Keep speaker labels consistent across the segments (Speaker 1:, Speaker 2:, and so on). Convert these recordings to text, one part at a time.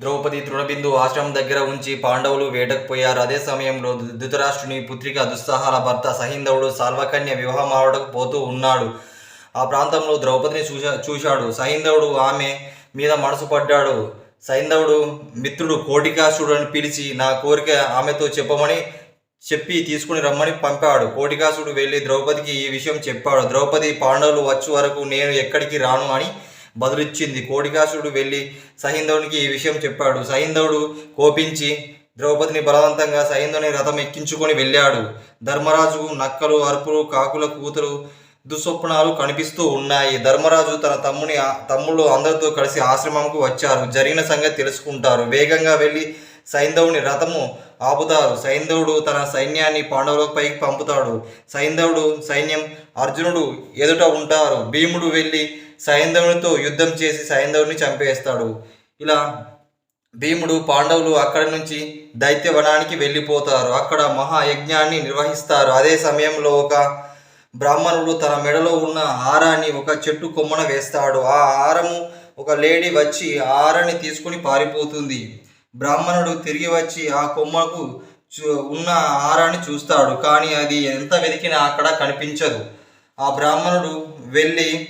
Speaker 1: ద్రౌపది తృణబిందు ఆశ్రమం దగ్గర ఉంచి పాండవులు వేటకు పోయారు అదే సమయంలో ధృతరాష్ట్రుని పుత్రిక దుస్సాహాల భర్త సహిందవుడు సాల్వకన్య వివాహం ఆవడకు పోతూ ఉన్నాడు. ఆ ప్రాంతంలో ద్రౌపదిని చూశా చూశాడు. సహిందవుడు ఆమె మీద మనసు పడ్డాడు. సైంధవుడు మిత్రుడు కోటికాసుడుని పిలిచి నా కోరిక ఆమెతో చెప్పమని చెప్పి తీసుకుని రమ్మని పంపాడు. కోటికాసుడు వెళ్ళి ద్రౌపదికి ఈ విషయం చెప్పాడు. ద్రౌపది పాండవులు వచ్చే వరకు నేను ఎక్కడికి రాను అని బదులిచ్చింది. కోటికాసుడు వెళ్ళి సహిందవునికి ఈ విషయం చెప్పాడు. సహిందవుడు కోపించి ద్రౌపదిని బలవంతంగా సైంధుని రథం ఎక్కించుకొని వెళ్ళాడు. ధర్మరాజుకు నక్కలు అరుపులు కాకుల కూతురు దుస్వప్నాలు కనిపిస్తూ ఉన్నాయి. ధర్మరాజు తన తమ్ముని తమ్ముళ్ళు అందరితో కలిసి ఆశ్రమంకు వచ్చారు. జరిగిన సంగతి తెలుసుకుంటారు. వేగంగా వెళ్ళి సైంధవుని రథము ఆపుతారు. సైంధవుడు తన సైన్యాన్ని పాండవులపైకి పంపుతాడు. సైంధవుడు సైన్యం అర్జునుడు ఎదుట ఉంటారు. భీముడు వెళ్ళి సైంధవునితో యుద్ధం చేసి సైంధవుని చంపేస్తాడు. ఇలా భీముడు పాండవులు అక్కడి నుంచి దైత్యవనానికి వెళ్ళిపోతారు. అక్కడ మహాయజ్ఞాన్ని నిర్వహిస్తారు. అదే సమయంలో ఒక బ్రాహ్మణుడు తన మెడలో ఉన్న హారాన్ని ఒక చెట్టు కొమ్మన వేస్తాడు. ఆ హారము ఒక లేడీ వచ్చి ఆ హారాన్ని తీసుకుని పారిపోతుంది. బ్రాహ్మణుడు తిరిగి వచ్చి ఆ కొమ్మకు చూ- ఉన్న హారాన్ని చూస్తాడు కానీ అది ఎంత వెతికినా అక్కడ కనిపించదు. ఆ బ్రాహ్మణుడు వెళ్ళి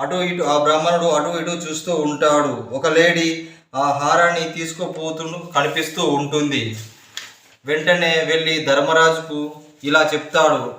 Speaker 1: అటు ఇటు ఆ బ్రాహ్మణుడు అటు ఇటు చూస్తూ ఉంటాడు. ఒక లేడీ ఆ హారాన్ని తీసుకుపోతూ కనిపిస్తూ ఉంటుంది. వెంటనే వెళ్ళి ధర్మరాజుకు ఇలా చెప్తాడు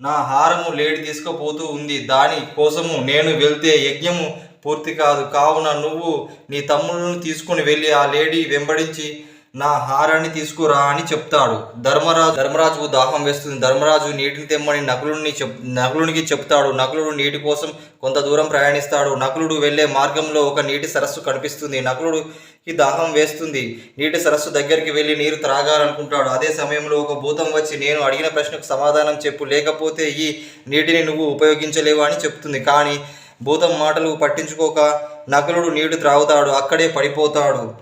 Speaker 1: నా హారము లేడి తీసుకుపోతూ ఉంది దాని కోసము నేను వెళ్తే యజ్ఞము పూర్తి కాదు. కావున నువ్వు నీ తమ్ముళ్ళను తీసుకుని వెళ్ళి ఆ లేడీ వెంబడించి నా హారాన్ని తీసుకురా అని చెప్తాడు. ధర్మరాజు ధర్మరాజుకు దాహం వేస్తుంది. ధర్మరాజు నీటిని తెమ్మని నకులుని చెప్ నకులునికి చెప్తాడు. నకులుడు నీటి కోసం కొంత దూరం ప్రయాణిస్తాడు. నకులుడు వెళ్ళే మార్గంలో ఒక నీటి సరస్సు కనిపిస్తుంది. నకులుడికి దాహం వేస్తుంది. నీటి సరస్సు దగ్గరికి వెళ్ళి నీరు త్రాగాలనుకుంటాడు. అదే సమయంలో ఒక భూతం వచ్చి నేను అడిగిన ప్రశ్నకు సమాధానం చెప్పు. లేకపోతే ఈ నీటిని నువ్వు ఉపయోగించలేవు అని చెప్తుంది. కానీ భూతం మాటలు పట్టించుకోక నకులుడు నీడు త్రాగుతాడు అక్కడే పడిపోతాడు.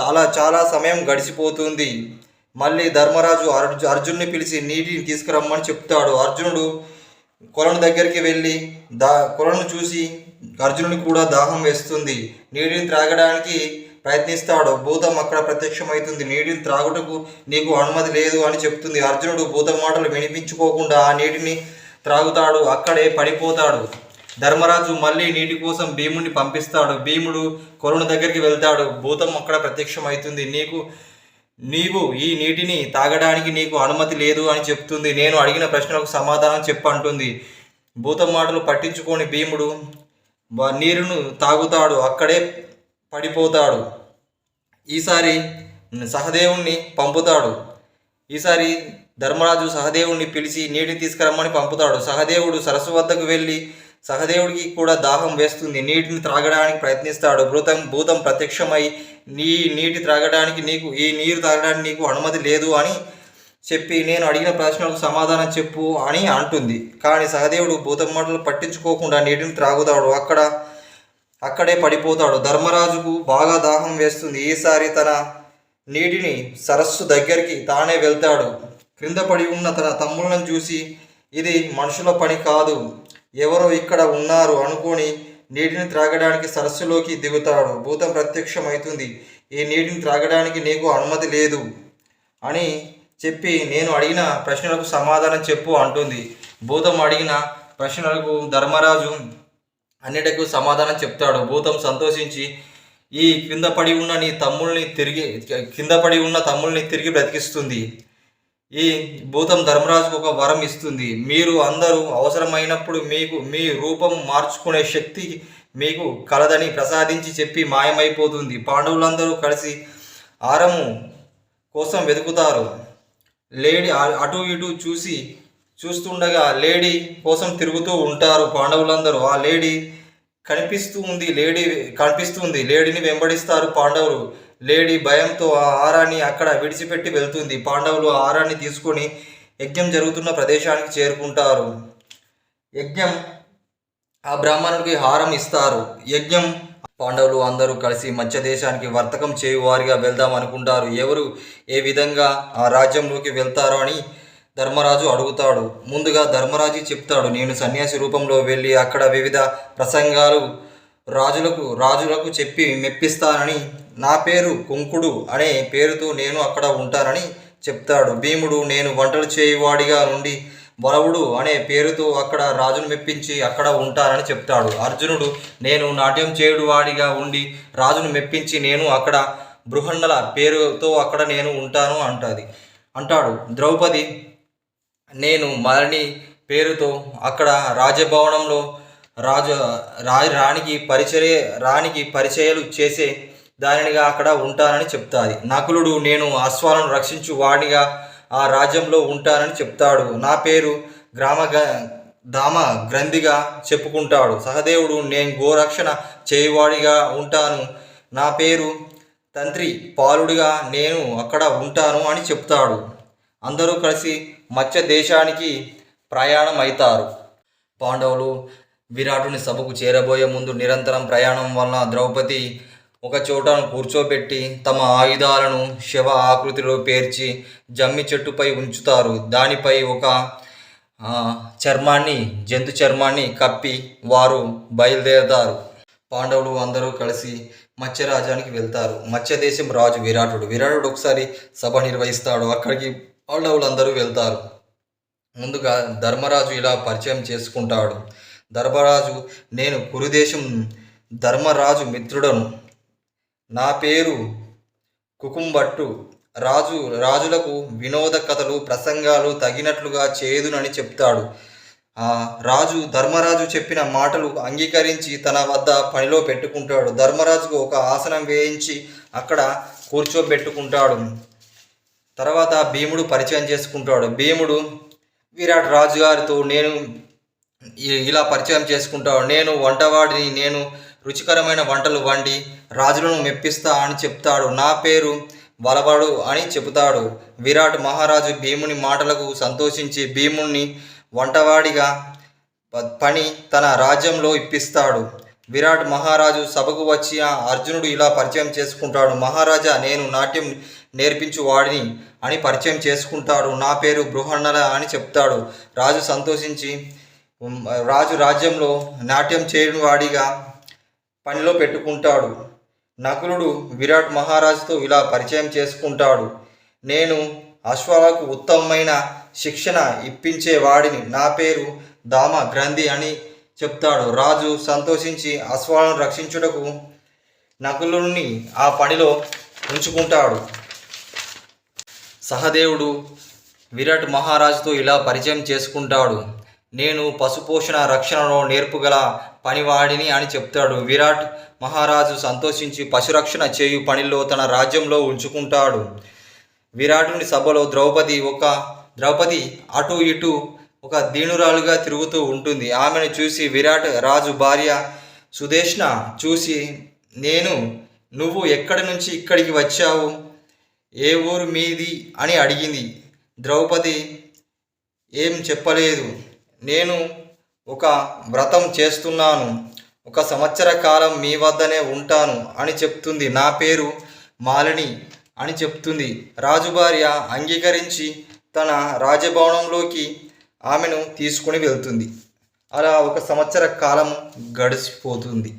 Speaker 1: చాలా చాలా సమయం గడిచిపోతుంది. మళ్ళీ ధర్మరాజు అర్జు అర్జున్ని పిలిచి నీటిని తీసుకురమ్మని చెప్తాడు. అర్జునుడు కొలను దగ్గరికి వెళ్ళి దా కొలను చూసి అర్జునుడు కూడా దాహం వేస్తుంది. నీటిని త్రాగడానికి ప్రయత్నిస్తాడు. భూతం అక్కడ ప్రత్యక్షమవుతుంది. నీటిని త్రాగుటకు నీకు అనుమతి లేదు అని చెప్తుంది. అర్జునుడు భూతం మాటలు వినిపించుకోకుండా ఆ నీటిని త్రాగుతాడు అక్కడే పడిపోతాడు. ధర్మరాజు మళ్ళీ నీటి కోసం భీముడిని పంపిస్తాడు. భీముడు కొరుణ దగ్గరికి వెళ్తాడు. భూతం అక్కడ ప్రత్యక్షమవుతుంది. నీకు నీవు ఈ నీటిని తాగడానికి నీకు అనుమతి లేదు అని చెప్తుంది. నేను అడిగిన ప్రశ్నలకు సమాధానం చెప్పంటుంది. భూతం మాటలు పట్టించుకొని భీముడు నీరును తాగుతాడు. అక్కడే పడిపోతాడు. ఈసారి సహదేవుణ్ణి పంపుతాడు. ఈసారి ధర్మరాజు సహదేవుణ్ణి పిలిచి నీటిని తీసుకురమ్మని పంపుతాడు. సహదేవుడు సరస్సు వద్దకు వెళ్ళి సహదేవుడికి కూడా దాహం వేస్తుంది. నీటిని త్రాగడానికి ప్రయత్నిస్తాడు. భూతం భూతం ప్రత్యక్షమై నీ నీటి త్రాగడానికి నీకు ఈ నీరు త్రాగడానికి నీకు అనుమతి లేదు అని చెప్పి నేను అడిగిన ప్రశ్నలకు సమాధానం చెప్పు అని అంటుంది. కానీ సహదేవుడు భూతం మాటలు పట్టించుకోకుండా నీటిని త్రాగుతాడు. అక్కడ అక్కడే పడిపోతాడు. ధర్మరాజుకు బాగా దాహం వేస్తుంది. ఈసారి తన నీటిని సరస్సు దగ్గరికి తానే వెళ్తాడు. క్రింద పడి ఉన్న తన తమ్ముళ్ళను చూసి ఇది మనుషుల పని కాదు. ఎవరో ఇక్కడ ఉన్నారు అనుకొని నీటిని త్రాగడానికి సరస్సులోకి దిగుతాడు. భూతం ప్రత్యక్షమవుతుంది. ఈ నీటిని త్రాగడానికి నీకు అనుమతి లేదు అని చెప్పి నేను అడిగిన ప్రశ్నలకు సమాధానం చెప్పు అంటుంది. భూతం అడిగిన ప్రశ్నలకు ధర్మరాజు అన్నిటికీ సమాధానం చెప్తాడు. భూతం సంతోషించి ఈ కింద పడి ఉన్న నీ తమ్ముల్ని తిరిగి కింద పడి ఉన్న తమ్ముల్ని తిరిగి బ్రతికిస్తుంది. ఈ భూతం ధర్మరాజుకు ఒక వరం ఇస్తుంది. మీరు అందరూ అవసరమైనప్పుడు మీకు మీ రూపం మార్చుకునే శక్తి మీకు కలదని ప్రసాదించి చెప్పి మాయమైపోతుంది. పాండవులందరూ కలిసి ఆరము కోసం వెతుకుతారు. లేడీ అటు ఇటు చూసి చూస్తుండగా లేడీ కోసం తిరుగుతూ ఉంటారు పాండవులందరూ. ఆ లేడీ కనిపిస్తూ ఉంది లేడీ కనిపిస్తుంది. లేడీని వెంబడిస్తారు పాండవులు. లేడీ భయంతో ఆ ఆరాన్ని అక్కడ విడిచిపెట్టి వెళ్తుంది. పాండవులు ఆ ఆరాన్ని తీసుకొని యజ్ఞం జరుగుతున్న ప్రదేశానికి చేరుకుంటారు. యజ్ఞం ఆ బ్రాహ్మణుడికి హారం ఇస్తారు. యజ్ఞం పాండవులు అందరూ కలిసి మధ్య దేశానికి వర్తకం చేయువారిగా వెళ్దాం అనుకుంటారు. ఎవరు ఏ విధంగా ఆ రాజ్యంలోకి వెళ్తారో అని ధర్మరాజు అడుగుతాడు. ముందుగా ధర్మరాజు చెప్తాడు నేను సన్యాసి రూపంలో వెళ్ళి అక్కడ వివిధ ప్రసంగాలు రాజులకు రాజులకు చెప్పి మెప్పిస్తానని నా పేరు కుంకుడు అనే పేరుతో నేను అక్కడ ఉంటానని చెప్తాడు. భీముడు నేను వంటలు చేయువాడిగా నుండి బలవుడు అనే పేరుతో అక్కడ రాజును మెప్పించి అక్కడ ఉంటానని చెప్తాడు. అర్జునుడు నేను నాట్యం చేయుడు వాడిగా ఉండి రాజును మెప్పించి నేను అక్కడ బృహన్నల పేరుతో అక్కడ నేను ఉంటాను అంటది. అంటాడు. ద్రౌపది నేను మరణి పేరుతో అక్కడ రాజభవనంలో రాజు రాణికి పరిచయ రాణికి పరిచయాలు చేసే దానినిగా అక్కడ ఉంటానని చెప్తాది. నకులుడు నేను అశ్వాలను రక్షించు వాడిగా ఆ రాజ్యంలో ఉంటానని చెప్తాడు. నా పేరు గ్రామ గ- దామ గ్రంథిగా చెప్పుకుంటాడు. సహదేవుడు నేను గోరక్షణ చేయువాడిగా ఉంటాను. నా పేరు తంత్రి పాలుడిగా నేను అక్కడ ఉంటాను అని చెప్తాడు. అందరూ కలిసి మత్స్య దేశానికి ప్రయాణం అవుతారు పాండవులు విరాటుని సభకు చేరబోయే ముందు నిరంతరం ప్రయాణం వలన ద్రౌపది ఒక చోట కూర్చోబెట్టి తమ ఆయుధాలను శవ ఆకృతిలో పేర్చి జమ్మి చెట్టుపై ఉంచుతారు. దానిపై ఒక చర్మాన్ని జంతు చర్మాన్ని కప్పి వారు బయలుదేరతారు. పాండవులు అందరూ కలిసి మత్స్యరాజానికి వెళ్తారు. మత్స్య దేశం రాజు విరాటుడు. విరాటుడు ఒకసారి సభ నిర్వహిస్తాడు. అక్కడికి పాండవులు అందరూ వెళ్తారు. ముందుగా ధర్మరాజు ఇలా పరిచయం చేసుకుంటాడు. ధర్మరాజు నేను కురుదేశం ధర్మరాజు మిత్రుడను. నా పేరు కుకుంబట్టు రాజు రాజులకు వినోద కథలు ప్రసంగాలు తగినట్లుగా చేదునని చెప్తాడు. రాజు ధర్మరాజు చెప్పిన మాటలు అంగీకరించి తన వద్ద పనిలో పెట్టుకుంటాడు. ధర్మరాజుకు ఒక ఆసనం వేయించి అక్కడ కూర్చోబెట్టుకుంటాడు. తర్వాత భీముడు పరిచయం చేసుకుంటాడు. భీముడు విరాట్ రాజు గారితో నేను ఇలా పరిచయం చేసుకుంటాడు నేను వంటవాడిని నేను రుచికరమైన వంటలు వండి రాజులను మెప్పిస్తా అని చెప్తాడు. నా పేరు బలబడు అని చెబుతాడు. విరాట్ మహారాజు భీముని మాటలకు సంతోషించి భీముణ్ణి వంటవాడిగా ప- పని తన రాజ్యంలో ఇప్పిస్తాడు. విరాట్ మహారాజు సభకు వచ్చి అర్జునుడు ఇలా పరిచయం చేసుకుంటాడు. మహారాజా నేను నాట్యం నేర్పించు వాడిని అని పరిచయం చేసుకుంటాడు. నా పేరు బృహన్నల అని చెప్తాడు. రాజు సంతోషించి రాజు రాజ్యంలో నాట్యం చేయని వాడిగా పనిలో పెట్టుకుంటాడు. నకులుడు విరాట్ మహారాజుతో ఇలా పరిచయం చేసుకుంటాడు. నేను అశ్వాలకు ఉత్తమమైన శిక్షణ ఇప్పించేవాడిని నా పేరు దామ గ్రంథి అని చెప్తాడు. రాజు సంతోషించి అశ్వాలను రక్షించుటకు నకులుని ఆ పనిలో ఉంచుకుంటాడు. సహదేవుడు విరాట్ మహారాజుతో ఇలా పరిచయం చేసుకుంటాడు. నేను పశుపోషణ రక్షణలో నేర్పుగల పనివాడిని అని చెప్తాడు. విరాట్ మహారాజు సంతోషించి పశురక్షణ చేయు పనిలో తన రాజ్యంలో ఉంచుకుంటాడు. విరాటుని సభలో ద్రౌపది ఒక ద్రౌపది అటు ఇటు ఒక దీనురాలుగా తిరుగుతూ ఉంటుంది. ఆమెను చూసి విరాట్ రాజు భార్య సుదేష్ణ చూసి నేను నువ్వు ఎక్కడి నుంచి ఇక్కడికి వచ్చావు? ఏ ఊరు మీది? అని అడిగింది. ద్రౌపది ఏం చెప్పలేదు. నేను ఒక వ్రతం చేస్తున్నాను ఒక సంవత్సర కాలం మీ వద్దనే ఉంటాను అని చెప్తుంది. నా పేరు మాలిని అని చెప్తుంది. రాజు భార్య అంగీకరించి తన రాజభవనంలోకి ఆమెను తీసుకుని వెళ్తుంది. అలా ఒక సంవత్సర కాలం గడిచిపోతుంది.